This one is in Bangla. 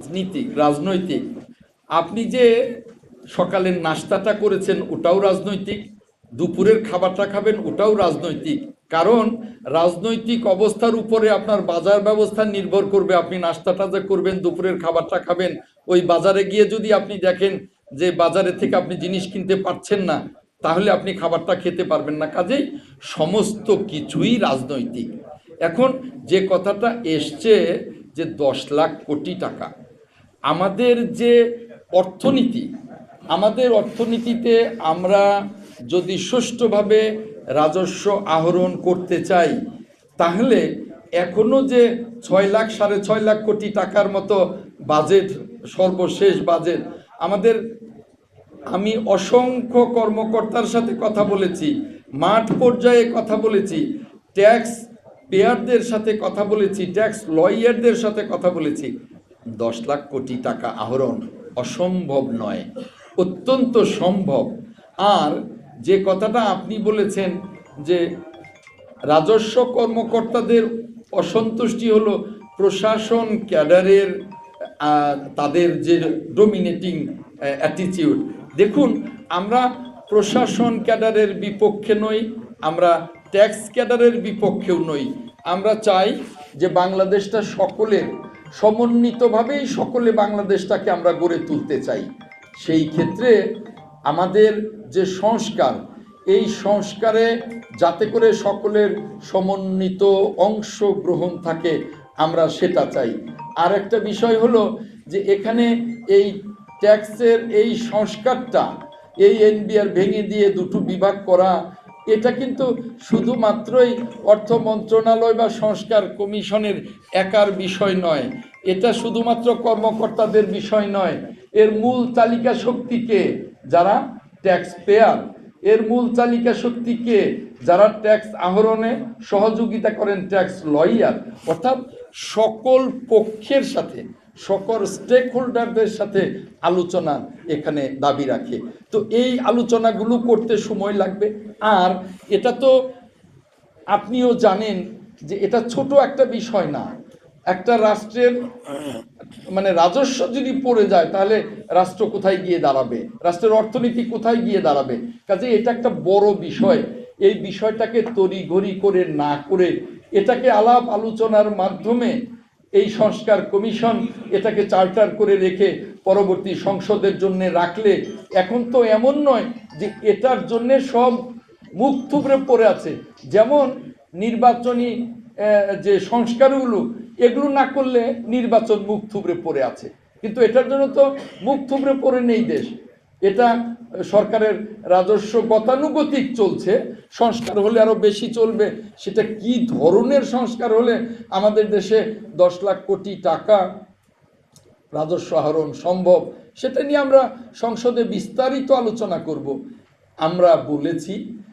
রাজনীতিক, রাজনৈতিক। আপনি যে সকালের নাস্তাটা করেছেন ওটাও রাজনৈতিক, দুপুরের খাবারটা খাবেন ওটাও রাজনৈতিক। কারণ রাজনৈতিক অবস্থার উপরে আপনার বাজার ব্যবস্থা নির্ভর করবে। আপনি নাস্তাটা যে করবেন, দুপুরের খাবারটা খাবেন, ওই বাজারে গিয়ে যদি আপনি দেখেন যে বাজারে থেকে আপনি জিনিস কিনতে পারছেন না, তাহলে আপনি খাবারটা খেতে পারবেন না। কাজেই সমস্ত কিছুই রাজনৈতিক। এখন যে কথাটা এসছে যে দশ লাখ কোটি টাকা আমাদের যে অর্থনীতি, আমাদের অর্থনীতিতে আমরা যদি সুষ্ঠুভাবে রাজস্ব আহরণ করতে চাই, তাহলে এখনও যে ছয় লাখ, সাড়ে ছয় লাখ কোটি টাকার মতো বাজেট, সর্বশেষ বাজেট, আমাদের, আমি অসংখ্য কর্মকর্তার সাথে কথা বলেছি, মাঠ পর্যায়ে কথা বলেছি, ট্যাক্স পেয়ারদের সাথে কথা বলেছি, ট্যাক্স লয়ারদের সাথে কথা বলেছি দশ লাখ কোটি টাকা আহরণ অসম্ভব নয়, অত্যন্ত সম্ভব। আর যে কথাটা আপনি বলেছেন যে রাজস্ব কর্মকর্তাদের অসন্তুষ্টি হলো প্রশাসন ক্যাডারের তাদের যে ডোমিনেটিং অ্যাটিটিউড দেখুন, আমরা প্রশাসন ক্যাডারের বিপক্ষে নই, আমরা ট্যাক্স ক্যাডারের বিপক্ষেও নই। আমরা চাই যে বাংলাদেশটা সকলের সমন্বিতভাবেই সকলে বাংলাদেশটাকে আমরা গড়ে তুলতে চাই। সেই ক্ষেত্রে আমাদের যে সংস্কার, এই সংস্কারে যাতে করে সকলের সমন্বিত অংশগ্রহণ থাকে, আমরা সেটা চাই। আর একটা বিষয় হলো যে এখানে এই ট্যাক্সের এই সংস্কারটা এই এনবিআর ভেঙে দিয়ে দুটো বিভাগ করা এটা কিন্তু শুধুমাত্রই অর্থ মন্ত্রণালয় বা সংস্কার কমিশনের একার বিষয় নয়। এটা শুধুমাত্র কর্মকর্তাদের বিষয় নয়। এর মূল তালিকা শক্তিকে যারা ট্যাক্স পেয়ার এর মূল তালিকা শক্তিকে যারা ট্যাক্স আহরণে সহযোগিতা করেন ট্যাক্স লয়ার অর্থাৎ সকল পক্ষের সাথে, সকল স্টেক হোল্ডারদের সাথে আলোচনা এখানে দাবি রাখে। তো এই আলোচনাগুলো করতে সময় লাগবে। আর এটা তো আপনিও জানেন যে এটা ছোট একটা বিষয় না। একটা রাষ্ট্রের মানে রাজস্ব যদি পড়ে যায়, তাহলে রাষ্ট্র কোথায় গিয়ে দাঁড়াবে? রাষ্ট্রের অর্থনীতি কোথায় গিয়ে দাঁড়াবে? কাজে এটা একটা বড় বিষয়। এই বিষয়টাকে তড়িঘড়ি করে না করে এটাকে আলাপ আলোচনার মাধ্যমে এই সংস্কার কমিশন এটাকে চার্টার করে রেখে পরবর্তী সংসদের জন্য রাখলে, এখন তো এমন নয় যে এটার জন্যে সব মুখ থুবড়ে পড়ে আছে। যেমন নির্বাচনী যে সংস্কারগুলো, এগুলো না করলে নির্বাচন মুখ থুবড়ে পড়ে আছে। কিন্তু এটার জন্য তো মুখ থুবড়ে পড়ে নেই দেশ। এটা সরকারের রাজস্ব গতানুগতিক চলছে। সংস্কার হলে আরও বেশি চলবে। সেটা কি ধরনের সংস্কার হলে আমাদের দেশে দশ লাখ কোটি টাকা রাজস্ব আহরণ সম্ভব, সেটা নিয়ে আমরা সংসদে বিস্তারিত আলোচনা করব। আমরা বলেছি